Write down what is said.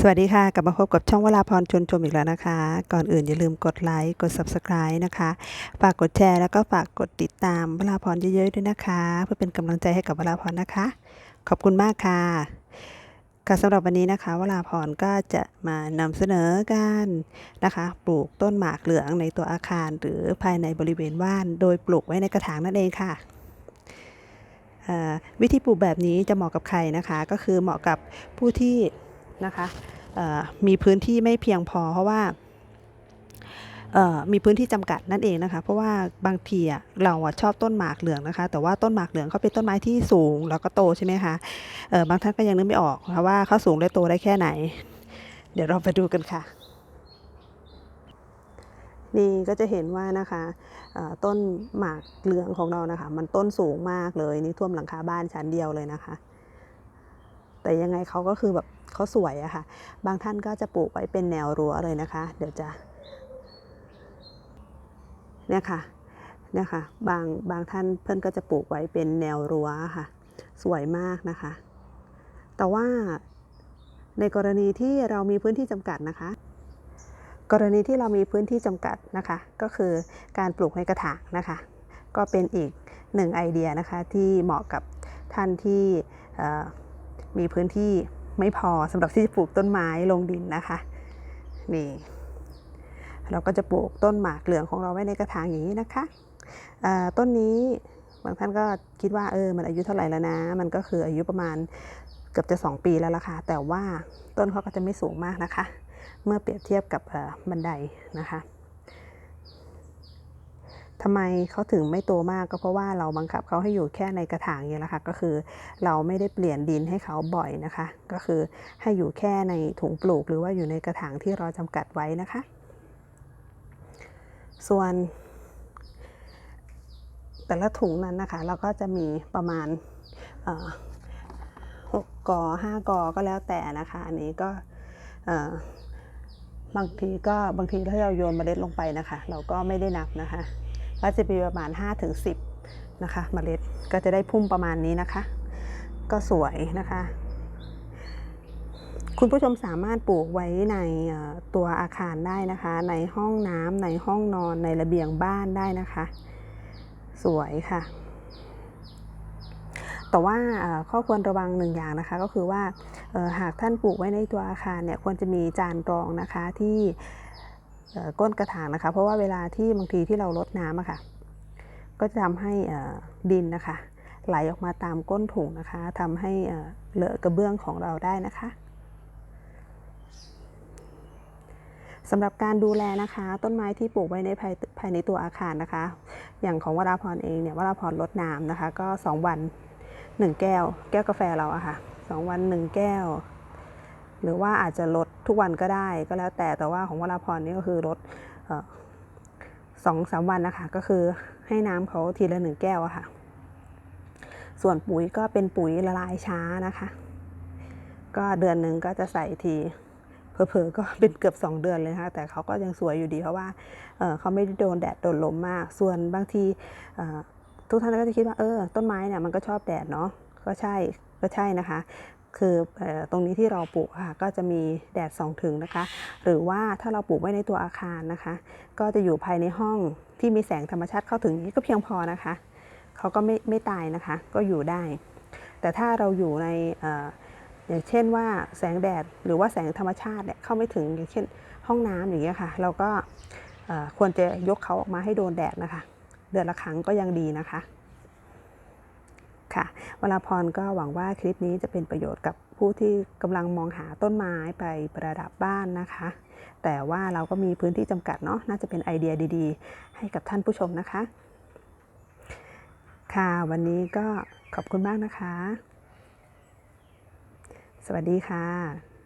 สวัสดีค่ะ กลับมาพบกับช่องวราพรชวนชมอีกแล้วนะคะ ก่อนอื่นอย่าลืมกดไลค์ กด Subscribe นะคะ ฝากกดแชร์แล้วก็ฝากกดติดตามวราพรเยอะๆด้วยนะคะ เพื่อเป็นกำลังใจให้กับวราพรนะคะ ขอบคุณมากค่ะค่ะสำหรับวันนี้นะคะ วราพรก็จะมานำเสนอการนะคะ ปลูกต้นหมากเหลืองในตัวอาคาร หรือภายในบริเวณบ้าน โดยปลูกไว้ในกระถางนั่นเองค่ะวิธีปลูกแบบนี้จะเหมาะกับใครนะคะ ก็คือเหมาะกับผู้ที่ นะคะมีพื้นที่ไม่เพียงพอเพราะว่ามีพื้นที่จำกัดนั่นเองนะคะ เพราะว่าบางทีเราชอบต้นหมากเหลืองนะคะ แต่ว่าต้นหมากเหลืองเขาเป็นต้นไม้ที่สูงแล้วก็โตใช่ไหมคะบางท่านก็ยังนึกไม่ออกนะว่าเขาสูงและโตได้แค่ไหน เดี๋ยวเราไปดูกันค่ะ นี่ก็จะเห็นว่านะคะต้นหมากเหลืองของเรานะคะ มันต้นสูงมากเลยนี่ท่วมหลังคาบ้านชั้นเดียวเลยนะคะ แต่ยังไงเขาก็คือแบบ เขาสวยอะค่ะ บางท่านก็จะปลูกไว้เป็นแนวรั้วเลยนะคะ เดี๋ยวจะเนี่ยค่ะเนี่ยค่ะ บางบางท่านเพื่อนก็จะปลูกไว้เป็นแนวรั้วค่ะ สวยมากนะคะ แต่ว่าในกรณีที่เรามีพื้นที่จำกัดนะคะ กรณีที่เรามีพื้นที่จำกัดนะคะ ก็คือการปลูกในกระถางนะคะ ก็เป็นอีกหนึ่งไอเดียนะคะที่เหมาะกับท่านที่มีพื้นที่ ไม่พอสำหรับที่จะปลูกต้นไม้ลงดินนะคะ นี่ เราก็จะปลูกต้นหมากเหลืองของเราไว้ในกระถางอย่างนี้นะคะต้นนี้บางท่านก็คิดว่าเออมันอายุเท่าไหร่แล้วนะ มันก็คืออายุประมาณเกือบจะ 2 ปีแล้วล่ะค่ะ แต่ว่าต้นเขาก็จะไม่สูงมากนะคะ เมื่อเปรียบเทียบกับบันไดนะคะ ทำไมเขาถึงไม่โตมากก็เพราะว่าเราบังคับเขาให้อยู่แค่ในกระถางอย่างนี้แหละค่ะก็คือ เราไม่ได้เปลี่ยนดินให้เขาบ่อยนะคะ ก็คือให้อยู่แค่ในถุงปลูก หรือว่าอยู่ในกระถางที่เราจำกัดไว้นะคะ ส่วนแต่ละถุงนั้นนะคะ เราก็จะมีประมาณหกกอห้ากอก็แล้วแต่นะคะ อันนี้ก็บางทีก็บางทีถ้าเราโยนเมล็ดลงไปนะคะ เราก็ไม่ได้นับนะคะ ก็จะมีประมาณ5ถึง10 นะคะเมล็ดก็จะได้พุ่มประมาณนี้นะคะ ก็สวยนะคะ คุณผู้ชมสามารถปลูกไว้ในตัวอาคารได้นะคะ ในห้องน้ำในห้องนอนในระเบียงบ้านได้นะคะ สวยค่ะ แต่ว่าข้อควรระวังหนึ่งอย่างนะคะ ก็คือว่าหากท่านปลูกไว้ในตัวอาคารเนี่ยควรจะมีจานรองนะคะที่ ก้นกระถางนะคะ เพราะว่าเวลาที่บางทีที่เราลดน้ำอะค่ะ ก็จะทำให้ดินนะคะ ไหลออกมาตามก้นถุงนะคะทำให้เลอะกระเบื้องของเราได้นะคะสำหรับการดูแลนะคะ ต้นไม้ที่ปลูกไว้ในภายภายในตัวอาคารนะคะ อย่างของวราพรเองเนี่ยวราพรลดน้ำนะคะ ก็ 2 วัน 1 แก้ว แก้วกาแฟเราอะค่ะสองวัน 1 แก้ว หรือว่าอาจจะลดทุกวันก็ได้ก็แล้วแต่แต่ว่าของวราพรนี่ก็คือลดสองสามวันนะคะ ก็คือให้น้ำเขาทีละหนึ่งแก้วอะค่ะ ส่วนปุ๋ยก็เป็นปุ๋ยละลายช้านะคะ ก็เดือนหนึ่งก็จะใส่ทีเผลอๆก็เป็นเกือบ 2 เดือนเลยนะคะแต่เขาก็ยังสวยอยู่ดีเพราะว่าเเขาไม่ได้โดนแดดโดนลมมาก ส่วนบางทีทุกท่านก็จะคิดว่าเออต้นไม้เนี่ยมันก็ชอบแดดเนาะก็ใช่ก็ใช่นะคะ คือตรงนี้ที่เราปลูกค่ะก็จะมีแดดส่องถึงนะคะ หรือว่าถ้าเราปลูกไว้ในตัวอาคารนะคะ ก็จะอยู่ภายในห้องที่มีแสงธรรมชาติเข้าถึงนี้ก็เพียงพอนะคะเขาก็ไม่ไม่ตายนะคะ ก็อยู่ได้ แต่ถ้าเราอยู่ในอย่างเช่นว่าแสงแดดหรือว่าแสงธรรมชาติเนี่ยเข้าไม่ถึงอย่างเช่นห้องน้ำอย่างเงี้ยค่ะ เราก็ควรจะยกเขาออกมาให้โดนแดดนะคะ เดือนละครั้งก็ยังดีนะคะ ค่ะวราพรก็หวังว่าคลิปนี้จะเป็นประโยชน์กับผู้ที่กำลังมองหาต้นไม้ไปประดับบ้านนะคะ แต่ว่าเราก็มีพื้นที่จำกัดเนาะน่าจะเป็นไอเดียดี ๆ ให้กับท่านผู้ชมนะคะ ค่ะวันนี้ก็ขอบคุณมากนะคะ สวัสดีค่ะ